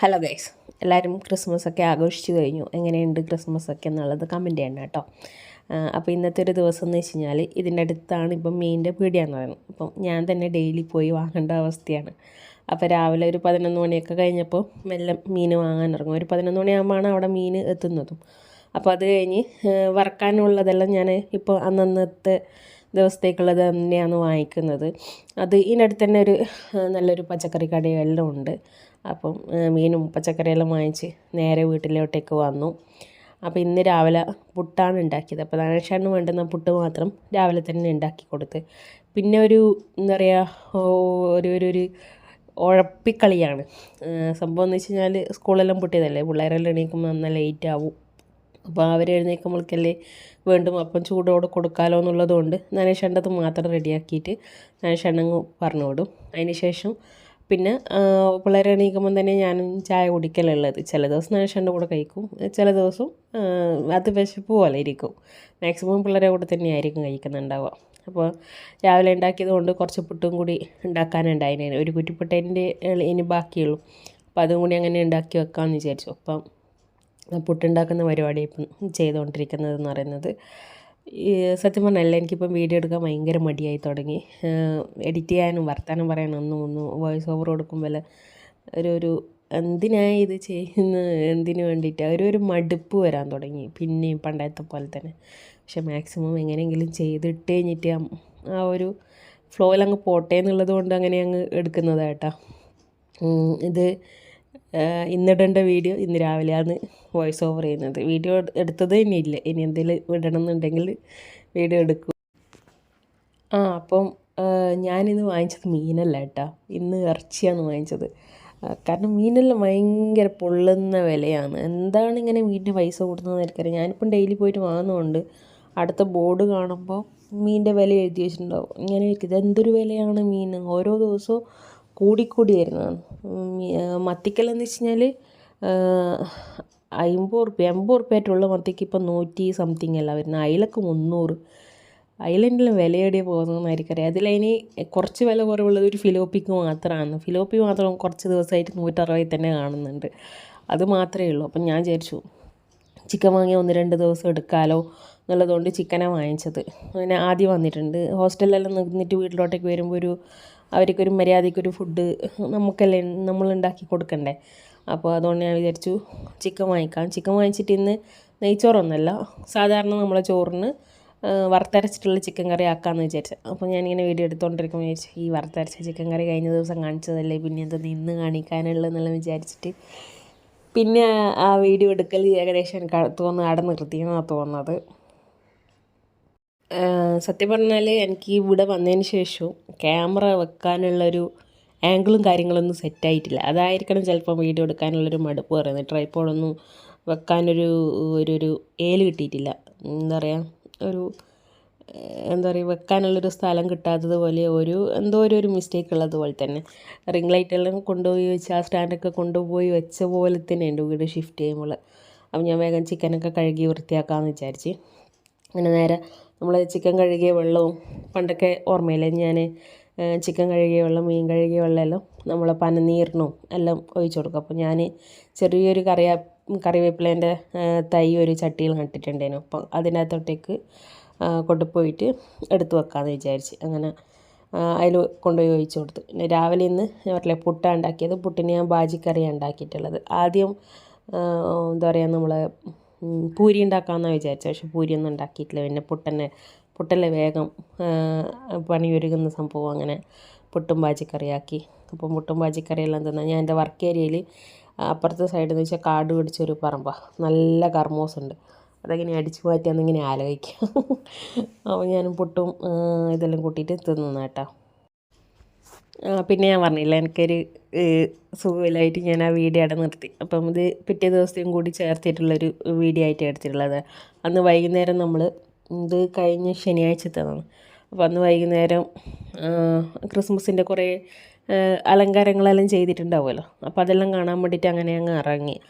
Hello guys എല്ലാവരും Christmas ഒക്കെ ആഘോഷിച്ചു കഴിഞ്ഞു. എങ്ങനെയുണ്ട് ക്രിസ്മസ് ഒക്കെ എന്നുള്ളത് കമന്റ് ചെയ്യണം കേട്ടോ. അപ്പോൾ ഇന്നത്തെ ഒരു ദിവസം എന്ന് വെച്ച് കഴിഞ്ഞാൽ ഇതിന്റെ അടുത്താണ് ഇപ്പം മീനിന്റെ പീടിയാന്ന് പറയുന്നത്. അപ്പം ഞാൻ തന്നെ ഡെയിലി പോയി വാങ്ങേണ്ട അവസ്ഥയാണ്. അപ്പോൾ രാവിലെ ഒരു പതിനൊന്ന് മണിയൊക്കെ കഴിഞ്ഞപ്പോൾ മെല്ലെ മീൻ വാങ്ങാൻ ഇറങ്ങും. ഒരു പതിനൊന്ന് മണിയാകുമ്പോഴാണ് അവിടെ മീൻ എത്തുന്നതും. അപ്പോൾ അത് കഴിഞ്ഞ് വറക്കാനുള്ളതെല്ലാം ഞാൻ ഇപ്പോൾ അന്നന്നത്തെ ദിവസത്തേക്കുള്ളത് തന്നെയാണ് വാങ്ങിക്കുന്നത്. അത് ഇതിനടുത്ത് തന്നെ ഒരു നല്ലൊരു പച്ചക്കറി കടയെല്ലാം ഉണ്ട്. അപ്പം മീനും പച്ചക്കറിയെല്ലാം വാങ്ങിച്ച് നേരെ വീട്ടിലോട്ടേക്ക് വന്നു. അപ്പോൾ ഇന്ന് രാവിലെ പുട്ടാണ് ഉണ്ടാക്കിയത്. അപ്പോൾ ധനേഷാണ് വേണ്ടുന്ന പുട്ട് മാത്രം രാവിലെ തന്നെ ഉണ്ടാക്കി കൊടുത്ത്. പിന്നെ ഒരു എന്താ പറയുക ഒരു ഒരു ഒരു ഉഴപ്പിക്കളിയാണ്. സംഭവം എന്ന് വെച്ച് കഴിഞ്ഞാൽ സ്കൂളെല്ലാം പൊട്ടിയതല്ലേ? പിള്ളേരെല്ലാം എണീക്കുമ്പോൾ നന്ന ലേറ്റ് ആവും. അപ്പോൾ അവർ എഴുന്നേൽക്കുമ്പോഴേക്കല്ലേ വീണ്ടും അപ്പം ചൂടോടെ കൊടുക്കാമല്ലോ എന്നുള്ളതുകൊണ്ട് നനേഷേണ്ടത് മാത്രം റെഡിയാക്കിയിട്ട് നനേശണ്ണങ്ങ് പറഞ്ഞു വിടും അതിന് ശേഷം പിന്നെ പിള്ളേർ എണീക്കുമ്പം തന്നെ ഞാനും ചായ കുടിക്കലുള്ളത്. ചില ദിവസം നനേഷന്റെ കൂടെ കഴിക്കും ചില ദിവസം അത് വിശപ്പ് പോലെ ഇരിക്കും. മാക്സിമം പിള്ളേരെ കൂടെ തന്നെയായിരിക്കും കഴിക്കുന്നുണ്ടാവുക. അപ്പോൾ രാവിലെ ഉണ്ടാക്കിയത് കൊണ്ട് കുറച്ച് പുട്ടും കൂടി ഉണ്ടാക്കാനുണ്ടായിരുന്നു ഒരു കുറ്റിപ്പുട്ടേന്റെ ഇനി ബാക്കിയുള്ളൂ. അപ്പോൾ അതും കൂടി അങ്ങനെ ഉണ്ടാക്കി വെക്കാമെന്ന് വിചാരിച്ചു. അപ്പം പുട്ടുണ്ടാക്കുന്ന പരിപാടി ഇപ്പം ചെയ്തുകൊണ്ടിരിക്കുന്നതെന്ന് പറയുന്നത്. സത്യം പറഞ്ഞല്ല എനിക്കിപ്പം വീഡിയോ എടുക്കാൻ ഭയങ്കര മടിയായി തുടങ്ങി. എഡിറ്റ് ചെയ്യാനും വർത്താനം പറയാനും ഒന്നും ഒന്നും വോയിസ് ഓവർ കൊടുക്കുമ്പോൾ ഒരു ഒരു എന്തിനായി ഇത് ചെയ്യുന്നത് എന്തിനു വേണ്ടിയിട്ട് ഒരു ഒരു മടുപ്പ് വരാൻ തുടങ്ങി. പിന്നെയും പണ്ടത്തെ പോലെ തന്നെ. പക്ഷെ മാക്സിമം എങ്ങനെയെങ്കിലും ചെയ്തിട്ട് കഴിഞ്ഞിട്ട് ആ ഒരു ഫ്ലോയിൽ അങ്ങ് പോട്ടെ എന്നുള്ളത് കൊണ്ട് അങ്ങനെ അങ്ങ് എടുക്കുന്നതായിട്ടാ. ഇത് ഇന്നിടേണ്ട വീഡിയോ ഇന്ന് രാവിലെയാണ് വോയിസ് ഓവർ ചെയ്യുന്നത്. വീഡിയോ എടുത്തത് ഇനി ഇല്ല. ഇനി എന്തെങ്കിലും വിടണം എന്നുണ്ടെങ്കിൽ വീഡിയോ എടുക്കും. ആ അപ്പം ഞാനിന്ന് വാങ്ങിച്ചത് മീനല്ല കേട്ടോ. ഇന്ന് ഇറച്ചിയാണ് വാങ്ങിച്ചത്. കാരണം മീനെല്ലാം ഭയങ്കര പൊള്ളുന്ന വിലയാണ്. എന്താണ് ഇങ്ങനെ മീനിന്റെ പൈസ കൂടുന്നതെന്ന് എനിക്കറിയാം ഞാനിപ്പം ഡെയിലി പോയിട്ട് വാങ്ങുന്നുണ്ട് അടുത്ത ബോർഡ് കാണുമ്പോൾ മീനിന്റെ വില എഴുതി വെച്ചിട്ടുണ്ടാവും. ഇങ്ങനെ ഇത് എന്തൊരു വിലയാണ് മീൻ? ഓരോ ദിവസവും കൂടിക്കൂടി വരുന്നതാണ്. മത്തിക്കലെന്ന് വെച്ച് കഴിഞ്ഞാൽ അമ്പത് റുപ്യ എൺപത് റുപ്യായിട്ടുള്ള മത്തിക്ക് ഇപ്പം നൂറ്റി സംതിങ് അല്ല വരുന്നത്. അയിലൊക്കെ മുന്നൂറ്. അയിലെങ്കിലും വില പോകുന്നതെന്നായിരിക്കും പോകുന്നതെന്ന് ആയിരിക്കറിയാം അതിലതിന് കുറച്ച് വില കുറവുള്ളത് ഒരു ഫിലോപ്പിക്ക് മാത്രമാണ്. ഫിലോപ്പി മാത്രം കുറച്ച് ദിവസമായിട്ട് നൂറ്ററുപതിൽ തന്നെ കാണുന്നുണ്ട്. അത് മാത്രമേ ഉള്ളൂ. അപ്പം ഞാൻ വിചാരിച്ചു ചിക്കൻ വാങ്ങിയ ഒന്ന് രണ്ട് ദിവസം എടുക്കാമല്ലോ എന്നുള്ളതുകൊണ്ട് ചിക്കനാണ് വാങ്ങിച്ചത്. പിന്നെ ആദ്യം വന്നിട്ടുണ്ട്. ഹോസ്റ്റലിലെല്ലാം നിന്നിട്ട് വീട്ടിലോട്ടേക്ക് വരുമ്പോൾ ഒരു അവർക്കൊരു മര്യാദയ്ക്കൊരു ഫുഡ് നമുക്കല്ലേ നമ്മളുണ്ടാക്കി കൊടുക്കണ്ടേ? അപ്പോൾ അതുകൊണ്ട് ഞാൻ വിചാരിച്ചു ചിക്കൻ വാങ്ങിക്കാം. ചിക്കൻ വാങ്ങിച്ചിട്ട് ഇന്ന് നെയ്ച്ചോറൊന്നുമല്ല. സാധാരണ നമ്മളെ ചോറിന് വറുത്തരച്ചിട്ടുള്ള ചിക്കൻ കറി ആക്കാമെന്ന് വിചാരിച്ചു. അപ്പോൾ ഞാനിങ്ങനെ വീഡിയോ എടുത്തുകൊണ്ടിരിക്കുമ്പോൾ വിചാരിച്ചു ഈ വറുത്തരച്ച ചിക്കൻ കറി കഴിഞ്ഞ ദിവസം കാണിച്ചതല്ലേ? പിന്നെ എന്താ ഇന്ന് കാണിക്കാനുള്ളതെന്നെല്ലാം വിചാരിച്ചിട്ട്. പിന്നെ ആ വീഡിയോ എടുക്കൽ ഏകദേശം എനിക്ക് തോന്നുന്നു അവിടെ നിർത്തിയെന്നാണ് തോന്നുന്നത്. സത്യം പറഞ്ഞാൽ എനിക്ക് ഇവിടെ വന്നതിന് ശേഷവും ക്യാമറ വെക്കാനുള്ളൊരു ആംഗിളും കാര്യങ്ങളൊന്നും സെറ്റായിട്ടില്ല അതായിരിക്കണം ചിലപ്പോൾ വീഡിയോ എടുക്കാനുള്ളൊരു മടുപ്പ് പറയുന്നത്. ട്രൈപ്പോഡൊന്നും വെക്കാനൊരു ഒരു ഒരു ഏൽ കിട്ടിയിട്ടില്ല. എന്താ പറയുക ഒരു എന്താ പറയുക വെക്കാനുള്ളൊരു സ്ഥലം കിട്ടാത്തതുപോലെ ഒരു എന്തോ ഒരു ഒരു മിസ്റ്റേക്ക് ഉള്ളതുപോലെ തന്നെ. റിംഗ് ലൈറ്റെല്ലാം കൊണ്ടുപോയി വെച്ച് ആ സ്റ്റാൻഡൊക്കെ കൊണ്ടുപോയി വെച്ച പോലെ തന്നെ ഉണ്ട് വീട് ഷിഫ്റ്റ് ചെയ്യുമ്പോൾ. അപ്പം ഞാൻ വേഗം ചിക്കനൊക്കെ കഴുകി വൃത്തിയാക്കാമെന്ന് വിചാരിച്ച്. അങ്ങനെ നേരെ നമ്മൾ ചിക്കൻ കഴുകിയ വെള്ളവും പണ്ടൊക്കെ ഓർമ്മയില്ലേ? ഞാൻ ചിക്കൻ കഴുകിയ വെള്ളം മീൻ കഴുകിയ വെള്ളമെല്ലാം നമ്മൾ പനനീറിനും എല്ലാം ഒഴിച്ചു കൊടുക്കും. അപ്പോൾ ഞാൻ ചെറിയൊരു കറിയാ കറിവേപ്പിലേന്റെ തൈ ഒരു ചട്ടിയിൽ നട്ടിട്ടുണ്ടായിരുന്നു. അപ്പം അതിനകത്തോട്ടേക്ക് കൊണ്ടുപോയിട്ട് എടുത്ത് വെക്കാമെന്ന് വിചാരിച്ച്. അങ്ങനെ അതിൽ കൊണ്ടുപോയി ഒഴിച്ചു കൊടുത്തു. പിന്നെ രാവിലെ ഇന്ന് ഞാൻ പറഞ്ഞില്ലേ പുട്ടാണ് ഉണ്ടാക്കിയത്. പുട്ടിന് ഞാൻ ബാജിക്കറിയാണ് ഉണ്ടാക്കിയിട്ടുള്ളത്. ആദ്യം എന്താ പറയുക നമ്മൾ പൂരി ഉണ്ടാക്കാമെന്നാണ് വിചാരിച്ചത് പക്ഷെ പൂരിയൊന്നും ഉണ്ടാക്കിയിട്ടില്ല. പിന്നെ പുട്ടന്നെ പുട്ടല്ലേ വേഗം പണി ഒരുങ്ങുന്ന സംഭവം അങ്ങനെ പുട്ടും ബാജിക്കറിയാക്കി അപ്പം പുട്ടും ബാജിക്കറിയെല്ലാം തിന്നാൽ ഞാൻ എന്റെ വർക്ക് ഏരിയയിൽ അപ്പുറത്തെ സൈഡിൽ എന്ന് വെച്ചാൽ കാട് പിടിച്ചൊരു പറമ്പ. നല്ല കർമോസ് കർമ്മോസുണ്ട് അതെങ്ങനെ അടിച്ചു മാറ്റിയാന്നിങ്ങനെ ആലോചിക്കാം. അപ്പോൾ ഞാനും പുട്ടും ഇതെല്ലാം കൂട്ടിയിട്ട് തിന്നുന്ന കേട്ടോ. പിന്നെ ഞാൻ പറഞ്ഞില്ല എനിക്കൊരു സുഖമില്ലായിട്ട് ഞാൻ ആ വീഡിയോ അവിടെ നിർത്തി. അപ്പം ഇത് പിറ്റേ ദിവസത്തെയും കൂടി ചേർത്തിട്ടുള്ളൊരു വീഡിയോ ആയിട്ട് എടുത്തിട്ടുള്ളത്. അന്ന് വൈകുന്നേരം നമ്മൾ ഇത് കഴിഞ്ഞ ശനിയാഴ്ചത്തേതാണ് അപ്പോൾ അന്ന് വൈകുന്നേരം ക്രിസ്മസിന്റെ കുറേ അലങ്കാരങ്ങളെല്ലാം ചെയ്തിട്ടുണ്ടാവുമല്ലോ. അപ്പോൾ അതെല്ലാം കാണാൻ വേണ്ടിയിട്ട് അങ്ങനെ അങ്ങ് ഇറങ്ങി.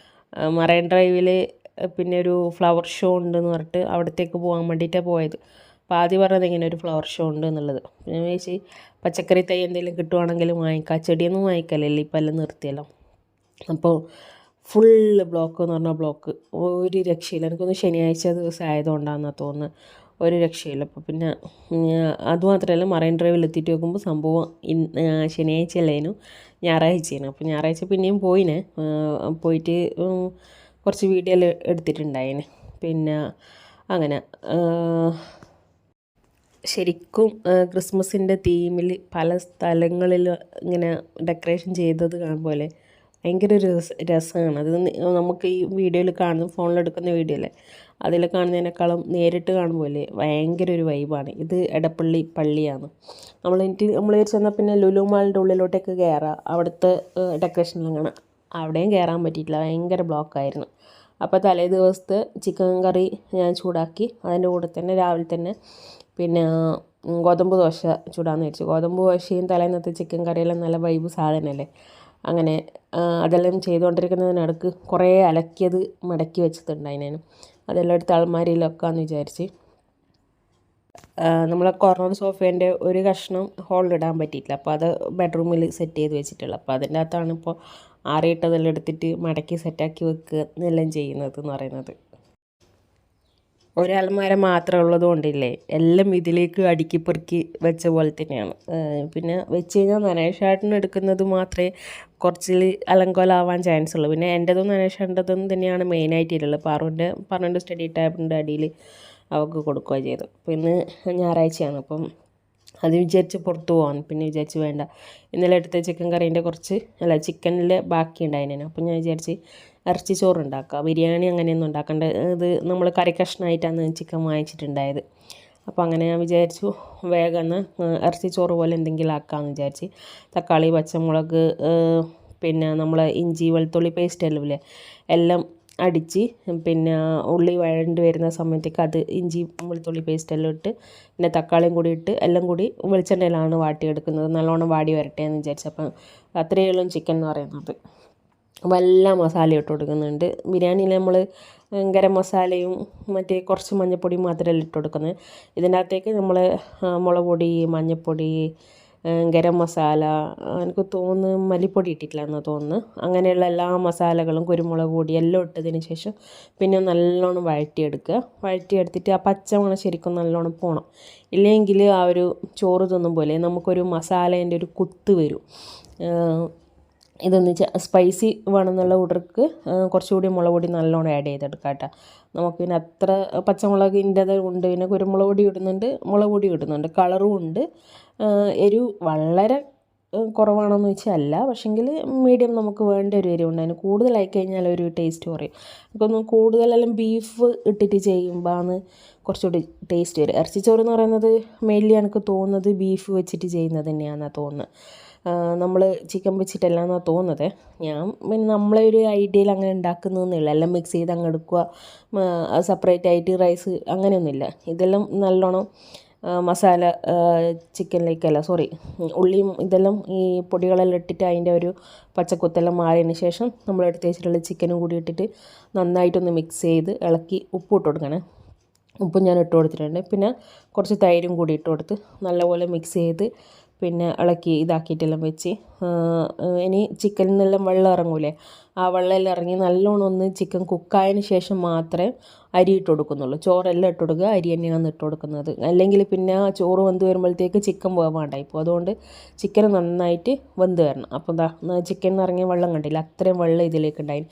മറൈൻ ഡ്രൈവിൽ പിന്നെ ഒരു ഫ്ലവർ ഷോ ഉണ്ടെന്ന് പറഞ്ഞിട്ട് അവിടത്തേക്ക് പോകാൻ വേണ്ടിയിട്ടാണ് പോയത്. അപ്പോൾ ആദ്യം പറഞ്ഞത് ഇങ്ങനെ ഒരു ഫ്ലവർ ഷോ ഉണ്ട് എന്നുള്ളത്. ഞാൻ വിചാരിച്ച് പച്ചക്കറി തൈ എന്തെങ്കിലും കിട്ടുവാണെങ്കിലും വാങ്ങിക്കാം. ചെടിയൊന്നും വാങ്ങിക്കലല്ലേ ഇപ്പം എല്ലാം നിർത്തിയല്ലോ. അപ്പോൾ ഫുള്ള് ബ്ലോക്ക് എന്ന് പറഞ്ഞാൽ ബ്ലോക്ക് ഒരു രക്ഷയില്ല. എനിക്കൊന്ന് ശനിയാഴ്ച ദിവസം ആയതുകൊണ്ടാണെന്നാണ് തോന്നുന്നത് ഒരു രക്ഷയില്ല. അപ്പോൾ പിന്നെ അതുമാത്രമല്ല മറൈൻ ഡ്രൈവിൽ എത്തിയിട്ട് നോക്കുമ്പോൾ സംഭവം ഇന്ന് ശനിയാഴ്ച അല്ലേനു ഞായറാഴ്ചയാണ്. അപ്പോൾ ഞായറാഴ്ച പിന്നെയും പോയിന്. പോയിട്ട് കുറച്ച് വീഡിയോ എല്ലാം എടുത്തിട്ടുണ്ടായിന്. പിന്നെ അങ്ങനെ ശരിക്കും ക്രിസ്മസിന്റെ തീമിൽ പല സ്ഥലങ്ങളിൽ ഇങ്ങനെ ഡെക്കറേഷൻ ചെയ്തത് കാണുമ്പോൾ ഭയങ്കര ഒരു രസമാണ്. അത് നമുക്ക് ഈ വീഡിയോയിൽ കാണുന്ന ഫോണിലെടുക്കുന്ന വീഡിയോ അല്ലേ അതിൽ കാണുന്നതിനേക്കാളും നേരിട്ട് കാണുമ്പോൾ ഭയങ്കര ഒരു വൈബാണ്. ഇത് എടപ്പള്ളി പള്ളിയാണ്. നമ്മൾ എനിക്ക് നമ്മൾ ചെന്നാൽ പിന്നെ ലുലു മാളിന്റെ ഉള്ളിലോട്ടേക്ക് കയറാം അവിടുത്തെ ഡെക്കറേഷനെല്ലാം കാണാം. അവിടെയും കയറാൻ പറ്റിയിട്ടില്ല. ഭയങ്കര ബ്ലോക്കായിരുന്നു. അപ്പോൾ തലേ ദിവസത്തെ ചിക്കൻ കറി ഞാൻ ചൂടാക്കി അതിന്റെ കൂടെ തന്നെ രാവിലെ തന്നെ പിന്നെ ഗോതമ്പ് ദോശ ചൂടാന്ന് വെച്ചു ഗോതമ്പ് ദോശയും തലേന്നത്തെ ചിക്കൻ കറിയെല്ലാം നല്ല വൈബ് സാധനമല്ലേ അങ്ങനെ അതെല്ലാം ചെയ്തുകൊണ്ടിരിക്കുന്നതിനിടക്ക് കുറേ അലക്കിയത് മടക്കി വെച്ചിട്ടുണ്ടായിരുന്നു അതെല്ലാം എടുത്ത് അൾമാരിയിൽ വെക്കാമെന്ന് വിചാരിച്ച് നമ്മളെ കോർണർ സോഫേന്റെ ഒരു കഷ്ണം ഹോളിലിടാൻ പറ്റിയിട്ടില്ല. അപ്പോൾ അത് ബെഡ്റൂമിൽ സെറ്റ് ചെയ്ത് വെച്ചിട്ടുള്ളത് അപ്പോൾ അതിന്റെ അകത്താണ് ഇപ്പോൾ ആറിയിട്ടതെല്ലാം എടുത്തിട്ട് മടക്കി സെറ്റാക്കി വെക്കുക എന്നെല്ലാം ചെയ്യുന്നത് എന്ന് പറയുന്നത്. ഒരൽമാര മാത്രം ഉള്ളത് കൊണ്ടില്ലേ എല്ലാം ഇതിലേക്ക് അടുക്കി പെറുക്കി വെച്ച പോലെ തന്നെയാണ്. പിന്നെ വെച്ച് കഴിഞ്ഞാൽ നനേഷാട്ടിന് എടുക്കുന്നത് മാത്രമേ കുറച്ചിൽ അലങ്കോലാവാൻ ചാൻസ് ഉള്ളൂ. പിന്നെ എന്റെതും നനേഷാട്ടതും തന്നെയാണ് മെയിനായിട്ടുള്ളത് പാറുവിന്റെ പാറുവിന്റെ സ്റ്റഡി ടാബിന്റെ അടിയിൽ അവൾക്ക് കൊടുക്കുകയാണ് ചെയ്തത്. പിന്നെ ഞായറാഴ്ചയാണ്. അപ്പം അത് വിചാരിച്ച് പുറത്ത് പോകാൻ പിന്നെ വിചാരിച്ച് വേണ്ട. ഇന്നലെ എടുത്ത ചിക്കൻ കറീന്റെ കുറച്ച് അല്ല ചിക്കനിൽ ബാക്കി ഉണ്ടായിരുന്നു അപ്പം ഞാൻ വിചാരിച്ച് ഇറച്ചി ചോറ് ഉണ്ടാക്കുക ബിരിയാണി അങ്ങനെയൊന്നും ഉണ്ടാക്കേണ്ട. ഇത് നമ്മൾ കറി കഷ്ണമായിട്ടാണ് ചിക്കൻ വാങ്ങിച്ചിട്ടുണ്ടായത്. അപ്പോൾ അങ്ങനെ ഞാൻ വിചാരിച്ചു വേഗം ഇറച്ചി ചോറ് പോലെ എന്തെങ്കിലും ആക്കാമെന്ന് വിചാരിച്ച്. തക്കാളി പച്ചമുളക് പിന്നെ നമ്മൾ ഇഞ്ചി വെളുത്തുള്ളി പേസ്റ്റ് ഇല്ലേ? എല്ലാം അടിച്ച് പിന്നെ ഉള്ളി വഴണ്ട് വരുന്ന സമയത്തേക്ക് അത് ഇഞ്ചി വെളുത്തുള്ളി പേസ്റ്റ് എല്ലാം ഇട്ട് പിന്നെ തക്കാളിയും കൂടി ഇട്ട് എല്ലാം കൂടി വെളിച്ചെണ്ണയിലാണ് വാട്ടിയെടുക്കുന്നത്. നല്ലോണം വാടി വരട്ടെ എന്ന് വിചാരിച്ചപ്പം അത്രയേ ഉള്ളൂ ചിക്കൻ എന്ന് പറയുന്നത്. അപ്പോൾ എല്ലാ മസാലയും ഇട്ട് കൊടുക്കുന്നുണ്ട്. ബിരിയാണിയിൽ നമ്മൾ ഗരം മസാലയും മറ്റേ കുറച്ച് മഞ്ഞൾപ്പൊടിയും മാത്രമല്ല ഇട്ട് കൊടുക്കുന്നത്. ഇതിന്റെ അകത്തേക്ക് നമ്മൾ മുളക് പൊടി മഞ്ഞൾപ്പൊടി ഗരം മസാല എനിക്ക് തോന്നുന്നു മല്ലിപ്പൊടി ഇട്ടിട്ടില്ല എന്ന് തോന്നുന്നു. അങ്ങനെയുള്ള എല്ലാ മസാലകളും കുരുമുളക് പൊടി എല്ലാം ഇട്ടതിന് ശേഷം പിന്നെ നല്ലോണം വഴറ്റിയെടുക്കുക. വഴറ്റിയെടുത്തിട്ട് ആ പച്ചമണം ശരിക്കും നല്ലോണം പോകണം ഇല്ലെങ്കിൽ ആ ഒരു ചോറ് തിന്നും പോലെ നമുക്കൊരു മസാലേന്റെ ഒരു കുത്ത് വരും. ഇതൊന്ന് സ്പൈസി വേണമെന്നുള്ള ഉടർക്ക് കുറച്ചുകൂടി മുളക് പൊടി നല്ലോണം ആഡ് ചെയ്തെടുക്കാം കേട്ടോ. നമുക്ക് പിന്നെ അത്ര പച്ചമുളകിന്റെത് ഉണ്ട് പിന്നെ കുരുമുളക് പൊടി ഇടുന്നുണ്ട് മുളക് പൊടി ഇടുന്നുണ്ട് കളറും ഉണ്ട്. എരിവ് വളരെ കുറവാണെന്ന് വെച്ചാൽ അല്ല പക്ഷെങ്കിൽ മീഡിയം നമുക്ക് വേണ്ട ഒരു എരിവുണ്ട് അതിന് കൂടുതലായി കഴിഞ്ഞാൽ ഒരു ടേസ്റ്റ് കുറയും. നമുക്കൊന്ന് കൂടുതലെല്ലാം ബീഫ് ഇട്ടിട്ട് ചെയ്യുമ്പോൾ ആണ് കുറച്ചുകൂടി ടേസ്റ്റ് വരും. ഇറച്ചിച്ചോറ് എന്ന് പറയുന്നത് മെയിൻലി എനിക്ക് തോന്നുന്നത് ബീഫ് വെച്ചിട്ട് ചെയ്യുന്നത് തന്നെയാണെന്നാണ് തോന്നുന്നത്. നമ്മൾ ചിക്കൻ വെച്ചിട്ടല്ല എന്നാണ് തോന്നുന്നത്. ഞാൻ പിന്നെ നമ്മളെ ഒരു ഐഡിയയിൽ അങ്ങനെ ഉണ്ടാക്കുന്നതെന്നുള്ളൂ എല്ലാം മിക്സ് ചെയ്ത് അങ്ങ് എടുക്കുക സെപ്പറേറ്റ് ആയിട്ട് റൈസ് അങ്ങനെയൊന്നുമില്ല. ഇതെല്ലാം നല്ലോണം മസാല ചിക്കനിലേക്കല്ല സോറി ഉള്ളിയും ഇതെല്ലാം ഈ പൊടികളെല്ലാം ഇട്ടിട്ട് അതിന്റെ ഒരു പച്ചക്കുത്തെല്ലാം മാറിയതിന് ശേഷം നമ്മൾ എടുത്ത് വെച്ചിട്ടുള്ള ചിക്കനും കൂടി ഇട്ടിട്ട് നന്നായിട്ടൊന്ന് മിക്സ് ചെയ്ത് ഇളക്കി ഉപ്പ് ഇട്ട് കൊടുക്കണം. ഉപ്പും ഞാൻ ഇട്ട് കൊടുത്തിട്ടുണ്ട്. പിന്നെ കുറച്ച് തൈരും കൂടി ഇട്ട് കൊടുത്ത് നല്ലപോലെ മിക്സ് ചെയ്ത് പിന്നെ ഇളക്കി ഇതാക്കിയിട്ടെല്ലാം വെച്ച് ഇനി ചിക്കനിൽ നിന്നെല്ലാം വെള്ളം ഇറങ്ങൂലേ? ആ വെള്ളമെല്ലാം ഇറങ്ങി നല്ലോണം ഒന്ന് ചിക്കൻ കുക്കായതിന് ശേഷം മാത്രമേ അരി ഇട്ട് കൊടുക്കുന്നുള്ളൂ. ചോറെല്ലാം ഇട്ട് കൊടുക്കുക അരി തന്നെയാണ് ഇട്ട് കൊടുക്കുന്നത്. അല്ലെങ്കിൽ പിന്നെ ചോറ് വെന്ത് വരുമ്പോഴത്തേക്ക് ചിക്കൻ വേവാണ്ടായി ഇപ്പോൾ അതുകൊണ്ട് ചിക്കൻ നന്നായിട്ട് വെന്ത് വരണം. അപ്പോൾ എന്താ ചിക്കൻ ഇറങ്ങിയ വെള്ളം കണ്ടില്ല? അത്രയും വെള്ളം ഇതിലേക്ക് ഉണ്ടായി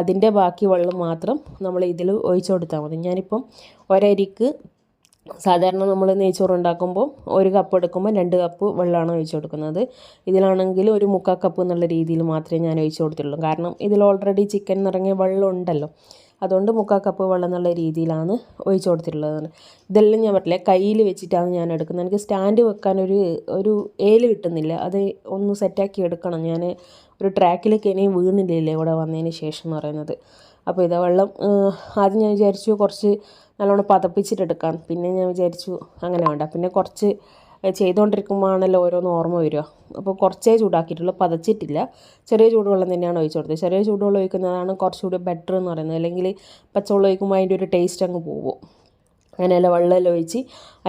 അതിന്റെ ബാക്കി വെള്ളം മാത്രം നമ്മൾ ഇതിൽ ഒഴിച്ചു കൊടുത്താൽ മതി. ഞാനിപ്പം ഒരരിക്ക് സാധാരണ നമ്മൾ നെയ്ച്ചോറ് ഉണ്ടാക്കുമ്പോൾ ഒരു കപ്പ് എടുക്കുമ്പോൾ രണ്ട് കപ്പ് വെള്ളമാണ് ഒഴിച്ച് കൊടുക്കുന്നത്. ഇതിലാണെങ്കിൽ ഒരു മുക്കാൽ കപ്പ് എന്നുള്ള രീതിയിൽ മാത്രമേ ഞാൻ ഒഴിച്ച് കൊടുത്തിട്ടുള്ളൂ. കാരണം ഇതിൽ ഓൾറെഡി ചിക്കൻ നിറങ്ങിയ വെള്ളം ഉണ്ടല്ലോ. അതുകൊണ്ട് മുക്കാൽ കപ്പ് വെള്ളം എന്നുള്ള രീതിയിലാണ് ഒഴിച്ച് കൊടുത്തിട്ടുള്ളത്. ഇതെല്ലാം ഞാൻ പറ്റില്ല കയ്യിൽ വെച്ചിട്ടാണ് ഞാൻ എടുക്കുന്നത്. എനിക്ക് സ്റ്റാൻഡ് വെക്കാൻ ഒരു ഒരു ഏൽ കിട്ടുന്നില്ല. അത് ഒന്ന് സെറ്റാക്കി എടുക്കണം. ഞാൻ ഒരു ട്രാക്കിലേക്ക് ഇനിയും വീണില്ലേ ഇവിടെ വന്നതിന് ശേഷം എന്ന് പറയുന്നത്. അപ്പോൾ ഇതാ വെള്ളം ആദ്യം ഞാൻ വിചാരിച്ചു കുറച്ച് നല്ലോണം പതപ്പിച്ചിട്ടെടുക്കാം. പിന്നെ ഞാൻ വിചാരിച്ചു അങ്ങനെ വേണ്ട. പിന്നെ കുറച്ച് ചെയ്തുകൊണ്ടിരിക്കുമ്പോഴാണല്ലോ ഓരോന്ന് ഓർമ്മ വരിക. അപ്പോൾ കുറച്ചേ ചൂടാക്കിയിട്ടുള്ളൂ. പതച്ചിട്ടില്ല. ചെറിയ ചൂടുവെള്ളം തന്നെയാണ് ഒഴിച്ചു കൊടുത്തത് ചെറിയ ചൂടുവെള്ളം ഒഴിക്കുന്നതാണ് കുറച്ചുകൂടി ബെറ്റർ എന്ന് പറയുന്നത്. അല്ലെങ്കിൽ പച്ചവെള്ളം ഒഴിക്കുമ്പോൾ അതിന്റെ ഒരു ടേസ്റ്റ് അങ്ങ് പോകും. അങ്ങനെയല്ല വെള്ളമെല്ലാം ഒഴിച്ച്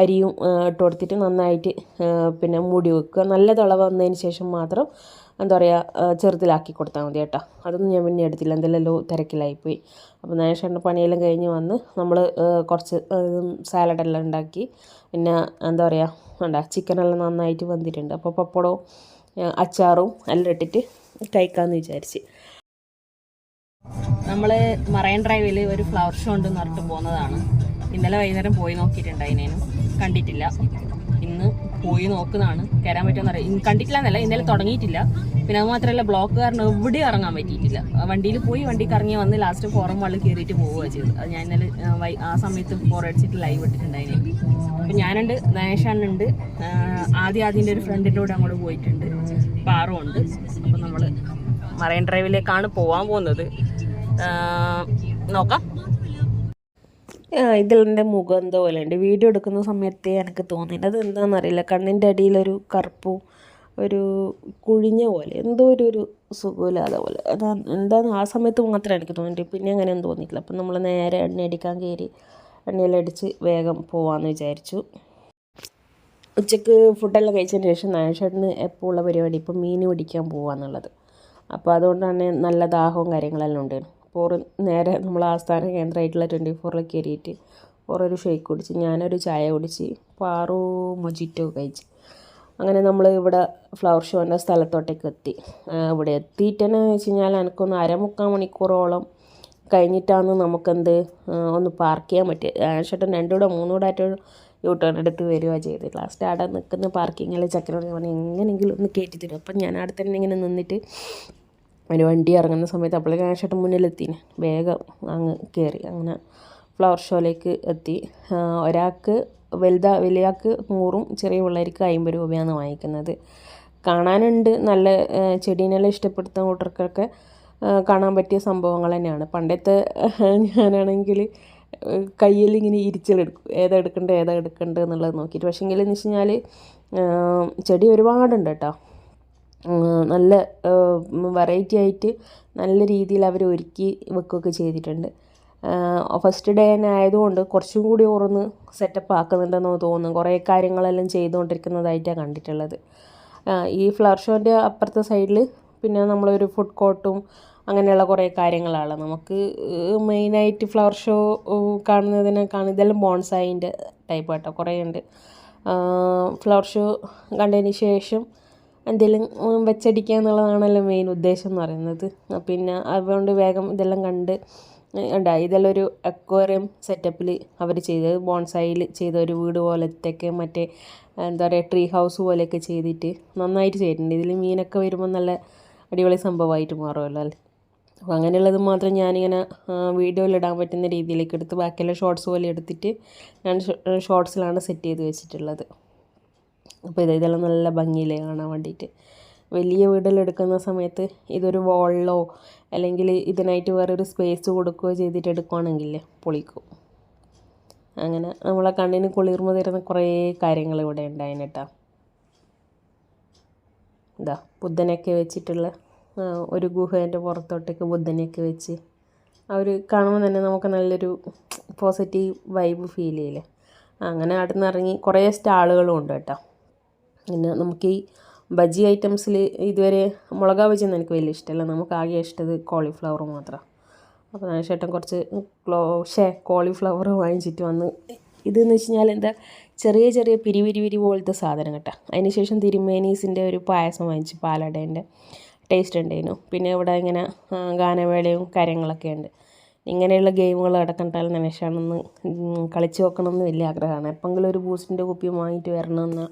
അരിയും ഇട്ട് കൊടുത്തിട്ട് നന്നായിട്ട് പിന്നെ മൂടി വെക്കുക. നല്ല തിള വന്നതിന് ശേഷം മാത്രം എന്താ പറയുക ചെറുതിലാക്കി കൊടുത്താൽ മതി കേട്ടോ. അതൊന്നും ഞാൻ പിന്നെ എടുത്തില്ല. എന്തെല്ലോ തിരക്കിലായിപ്പോയി. അപ്പോൾ നേഷേണ്ട പണിയെല്ലാം കഴിഞ്ഞ് വന്ന് നമ്മൾ കുറച്ച് സാലഡെല്ലാം ഉണ്ടാക്കി. പിന്നെ എന്താ പറയുക വേണ്ട ചിക്കനെല്ലാം നന്നായിട്ട് വന്നിട്ടുണ്ട്. അപ്പോൾ പപ്പടവും അച്ചാറും എല്ലാം ഇട്ടിട്ട് കഴിക്കാമെന്ന് വിചാരിച്ച്. നമ്മൾ മറൈൻ ഡ്രൈവിൽ ഒരു ഫ്ലവർ ഷോ ഉണ്ട് നടത്തും പോകുന്നതാണ് ഇന്നലെ വൈകുന്നേരം പോയി നോക്കിയിട്ടുണ്ട് അതിനേനും കണ്ടിട്ടില്ല. പോയി നോക്കുന്നതാണ്. കയറാൻ പറ്റുമെന്ന് ഇന്ന് കണ്ടിട്ടില്ല എന്നല്ല ഇന്നലെ തുടങ്ങിയിട്ടില്ല. പിന്നെ അത് മാത്രമല്ല ബ്ലോക്ക് കാരണം എവിടെ ഇറങ്ങാൻ പറ്റിയിട്ടില്ല. വണ്ടിയിൽ പോയി വണ്ടിക്ക് ഇറങ്ങി വന്ന് ലാസ്റ്റ് ഫോറം വള്ളിൽ കയറിയിട്ട് പോവുകയാണ് ചെയ്തത്. അത് ഞാൻ ഇന്നലെ ആ, സമയത്ത് ഫോർ അടിച്ചിട്ട് ലൈവ് ഇട്ടിട്ടുണ്ടായിരുന്നു അപ്പം ഞാനുണ്ട് നയേഷാനുണ്ട് ആദ്യം ആദ്യന്റെ ഒരു ഫ്രണ്ടിന്റെ കൂടെ അങ്ങോട്ട് പോയിട്ടുണ്ട്. പാറും ഉണ്ട്. അപ്പം നമ്മൾ മറൈൻ ഡ്രൈവിലേക്കാണ് പോകാൻ പോകുന്നത്. നോക്കാം. ആ, ഇതിലെന്റെ മുഖം എന്തോ ഉണ്ട്. വീഡിയോ എടുക്കുന്ന സമയത്ത് എനിക്ക് തോന്നിയില്ല അത് എന്താണെന്നറിയില്ല കണ്ണിന്റെ അടിയിലൊരു കറുപ്പും ഒരു കുഴിഞ്ഞ പോലെ എന്തോ ഒരു ഒരു സുഖമില്ലാതെ പോലെ. അതാ എന്താന്ന് ആ സമയത്ത് മാത്രമേ എനിക്ക് തോന്നിയിട്ട് പിന്നെ അങ്ങനെയൊന്നും തോന്നിയിട്ടില്ല. അപ്പം നമ്മൾ നേരെ എണ്ണ അടിക്കാൻ കയറി എണ്ണയെല്ലാം അടിച്ച് വേഗം പോവാമെന്ന് വിചാരിച്ചു. ഉച്ചയ്ക്ക് ഫുഡെല്ലാം കഴിച്ചതിന് ശേഷം നായഷേട്ടന് എപ്പോൾ ഉള്ള പരിപാടി? ഇപ്പം മീൻ പിടിക്കാൻ പോവാന്നുള്ളത്. അപ്പോൾ അതുകൊണ്ടാണ് നല്ല ദാഹവും കാര്യങ്ങളെല്ലാം ഉണ്ടായിരുന്നു. അപ്പോൾ നേരെ നമ്മൾ ആസ്ഥാന കേന്ദ്രമായിട്ടുള്ള ട്വന്റി ഫോറിൽ കയറിയിട്ട് ഒരു ഷേക്ക് കുടിച്ച് ഞാനൊരു ചായ കുടിച്ച് പാറോ മൊജിറ്റോ കഴിച്ച്. അങ്ങനെ നമ്മൾ ഇവിടെ ഫ്ലവർ ഷോന്റെ സ്ഥലത്തോട്ടേക്ക് എത്തി. ഇവിടെ എത്തിയിട്ടെന്ന് വെച്ച് കഴിഞ്ഞാൽ എനിക്കൊന്ന് അരമുക്കാൽ മണിക്കൂറോളം കഴിഞ്ഞിട്ടാണ് നമുക്കെന്ത് ഒന്ന് പാർക്ക് ചെയ്യാൻ പറ്റിയത് ചേട്ടൻ രണ്ടുകൂടെ മൂന്നുകൂടെ ആയിട്ട് യൂ ടേൺ എടുത്ത് വരിക ചെയ്ത് ലാസ്റ്റ് അവിടെ നിൽക്കുന്ന പാർക്കിങ്ങിൽ ചക്കരോട് എങ്ങനെയെങ്കിലും ഒന്ന് കയറ്റി തരും അപ്പം ഞാൻ അവിടെ തന്നെ ഇങ്ങനെ നിന്നിട്ട് ഒരു വണ്ടി ഇറങ്ങുന്ന സമയത്ത് അപ്പോഴേക്കും ആശേട്ടൻ മുന്നിലെത്തിന്. വേഗം അങ്ങ് കയറി അങ്ങനെ ഫ്ലവർ ഷോയിലേക്ക് എത്തി. ആ, ഒരാൾക്ക് വലുതാ വലിയാൾക്ക് നൂറും ചെറിയ പിള്ളേർക്ക് അമ്പത് രൂപയാണ് വാങ്ങിക്കുന്നത്. കാണാനുണ്ട് നല്ല ആ, ചെടീനെല്ലാം ഇഷ്ടപ്പെടുത്തുന്ന കൂട്ടർക്കൊക്കെ കാണാൻ പറ്റിയ സംഭവങ്ങൾ തന്നെയാണ്. പണ്ടത്തെ ഞാനാണെങ്കിൽ കയ്യിൽ ഇങ്ങനെ ഇരിച്ചിലെടുക്കും ഏതാ എടുക്കേണ്ടത് ഏതാ എടുക്കേണ്ടത് എന്നുള്ളത് നോക്കിയിട്ട്. പക്ഷേങ്കിൽ എന്ന് വെച്ച് കഴിഞ്ഞാൽ ചെടി ഒരുപാടുണ്ട് കേട്ടോ. നല്ല വെറൈറ്റി ആയിട്ട് നല്ല രീതിയിൽ അവർ ഒരുക്കി വെക്കുകയൊക്കെ ചെയ്തിട്ടുണ്ട്. ഫസ്റ്റ് ഡേ തന്നെ ആയതുകൊണ്ട് കുറച്ചും കൂടി ഓർന്ന് സെറ്റപ്പ് ആക്കുന്നുണ്ടെന്ന് തോന്നുന്നു. കുറേ കാര്യങ്ങളെല്ലാം ചെയ്തുകൊണ്ടിരിക്കുന്നതായിട്ടാണ് കണ്ടിട്ടുള്ളത്. ഈ ഫ്ലവർ ഷോന്റെ അപ്പുറത്തെ സൈഡിൽ പിന്നെ നമ്മളൊരു ഫുഡ് കോർട്ടും അങ്ങനെയുള്ള കുറേ കാര്യങ്ങളാണ്. നമുക്ക് മെയിനായിട്ട് ഫ്ലവർ ഷോ കാണുന്നതിനെ കാണും ഇതെല്ലാം ബോൺസായിന്റെ ടൈപ്പ് കേട്ടോ കുറേ ഉണ്ട്. ഫ്ലവർ ഷോ കണ്ടതിന് ശേഷം എന്തെങ്കിലും വെച്ചടിക്കുക എന്നുള്ളതാണല്ലോ മെയിൻ ഉദ്ദേശം എന്ന് പറയുന്നത്. പിന്നെ അതുകൊണ്ട് വേഗം ഇതെല്ലാം കണ്ട് ഉണ്ടായി ഇതെല്ലാം ഒരു അക്വേറിയം സെറ്റപ്പിൽ അവർ ചെയ്തത് ബോൺസായിൽ ചെയ്ത ഒരു വീട് പോലത്തെയൊക്കെ മറ്റേ എന്താ പറയുക ട്രീ ഹൗസ് പോലെയൊക്കെ ചെയ്തിട്ട് നന്നായിട്ട് ചെയ്തിട്ടുണ്ട്. ഇതിൽ മീനൊക്കെ വരുമ്പോൾ നല്ല അടിപൊളി സംഭവമായിട്ട് മാറുമല്ലോ അല്ലേ? അപ്പോൾ അങ്ങനെയുള്ളത് മാത്രം ഞാനിങ്ങനെ വീഡിയോയിൽ ഇടാൻ പറ്റുന്ന രീതിയിലേക്ക് എടുത്ത് ബാക്കിയെല്ലാം ഷോർട്സ് പോലെ എടുത്തിട്ട് ഞാൻ ഷോർട്സിലാണ് സെറ്റ് ചെയ്ത് വെച്ചിട്ടുള്ളത്. അപ്പോൾ ഇത് ഇതെല്ലാം നല്ല ഭംഗിയിലേ കാണാൻ വേണ്ടിയിട്ട്. വലിയ വീടെല്ലാം എടുക്കുന്ന സമയത്ത് ഇതൊരു വോളിലോ അല്ലെങ്കിൽ ഇതിനായിട്ട് വേറൊരു സ്പേസ് കൊടുക്കുകയോ ചെയ്തിട്ട് എടുക്കുകയാണെങ്കിൽ പൊളിക്കും. അങ്ങനെ നമ്മളെ കണ്ണിന് കുളിർമ തരുന്ന കുറേ കാര്യങ്ങൾ ഇവിടെ ഉണ്ടായിന് കേട്ടോ. ഇതാ ബുദ്ധനൊക്കെ വെച്ചിട്ടുള്ള ഒരു ഗുഹേന്റെ പുറത്തോട്ടൊക്കെ ബുദ്ധനെയൊക്കെ വെച്ച് അവർ കാണുമ്പോൾ തന്നെ നമുക്ക് നല്ലൊരു പോസിറ്റീവ് വൈബ് ഫീൽ ചെയ്യില്ലേ. അങ്ങനെ അവിടെ നിന്ന് ഇറങ്ങി കുറേ സ്റ്റാളുകളും ഉണ്ട് കേട്ടോ. പിന്നെ നമുക്ക് ഈ ബജി ഐറ്റംസിൽ ഇതുവരെ മുളക് ഒന്നും എനിക്ക് വലിയ ഇഷ്ടമല്ല. നമുക്ക് ആകെ ഇഷ്ടത് കോളിഫ്ലവർ മാത്രമാണ് അപ്പോൾ ഞാൻ ചേട്ടൻ കുറച്ച് ക്ലോ ഷേ കോളിഫ്ലവർ വാങ്ങിച്ചിട്ട് വന്ന് ഇതെന്ന് വെച്ച് കഴിഞ്ഞാൽ എന്താ ചെറിയ ചെറിയ പിരിവിരിവിരി പിരി പിരി പോലത്തെ സാധനം കേട്ടോ. അതിന് ശേഷം തിരുമേനീസിന്റെ ഒരു പായസം വാങ്ങിച്ച് പാലടേന്റെ ടേസ്റ്റ് ഉണ്ടായിരുന്നു. പിന്നെ ഇവിടെ ഇങ്ങനെ ഗാനമേളയും കാര്യങ്ങളൊക്കെ ഉണ്ട്. ഇങ്ങനെയുള്ള ഗെയിമുകൾ കിടക്കണ്ടാൽ നിമിഷമാണെന്ന് കളിച്ച് നോക്കണമെന്ന് വലിയ ആഗ്രഹമാണ്. എപ്പെങ്കിലും ഒരു ബൂസ്റ്റിന്റെ കുപ്പി വാങ്ങിയിട്ട് വരണമെന്ന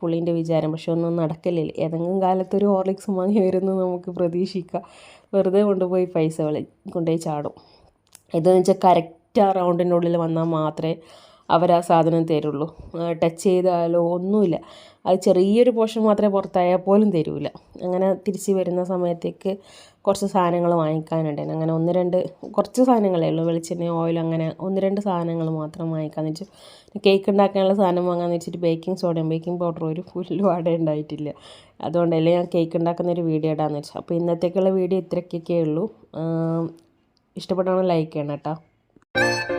പുള്ളീന്റെ വിചാരം പക്ഷെ ഒന്നും നടക്കലില്ല. ഏതെങ്കിലും കാലത്തൊരു ഹോർലിക്സ് വാങ്ങി വരുന്നു നമുക്ക് പ്രതീക്ഷിക്കാം. വെറുതെ കൊണ്ടുപോയി പൈസ കൊണ്ടുപോയി ചാടും. ഇതെന്ന് വെച്ചാൽ കറക്റ്റ് ആ റൗണ്ടിന്റെ ഉള്ളിൽ വന്നാൽ മാത്രമേ അവർ ആ സാധനം തരുള്ളൂ. ടച്ച് ചെയ്താലോ ഒന്നുമില്ല. അത് ചെറിയൊരു പോർഷൻ മാത്രമേ പുറത്തായാൽ പോലും തരൂല. അങ്ങനെ തിരിച്ച് വരുന്ന സമയത്തേക്ക് കുറച്ച് സാധനങ്ങൾ വാങ്ങിക്കാനുണ്ടായിരുന്നു അങ്ങനെ ഒന്ന് രണ്ട് കുറച്ച് സാധനങ്ങളേ ഉള്ളൂ. വെളിച്ചെണ്ണ ഓയിൽ അങ്ങനെ ഒന്ന് രണ്ട് സാധനങ്ങൾ മാത്രം വാങ്ങിക്കാമെന്ന് വെച്ചു. കേക്ക് ഉണ്ടാക്കാനുള്ള സാധനം വാങ്ങാമെന്ന് വെച്ചിട്ട് ബേക്കിംഗ് സോഡയും ബേക്കിംഗ് പൗഡറും ഒരു ഫുള്ളും അവിടെ ഉണ്ടായിട്ടില്ല. അതുകൊണ്ടല്ലേ ഞാൻ കേക്ക് ഉണ്ടാക്കുന്ന ഒരു വീഡിയോ ഇടാമെന്ന് വെച്ചു അപ്പോൾ ഇന്നത്തേക്കുള്ള വീഡിയോ ഇത്രയ്ക്കൊക്കെ ഉള്ളൂ. ഇഷ്ടപ്പെട്ടാണെങ്കിൽ ലൈക്ക് ചെയ്യണം കേട്ടോ.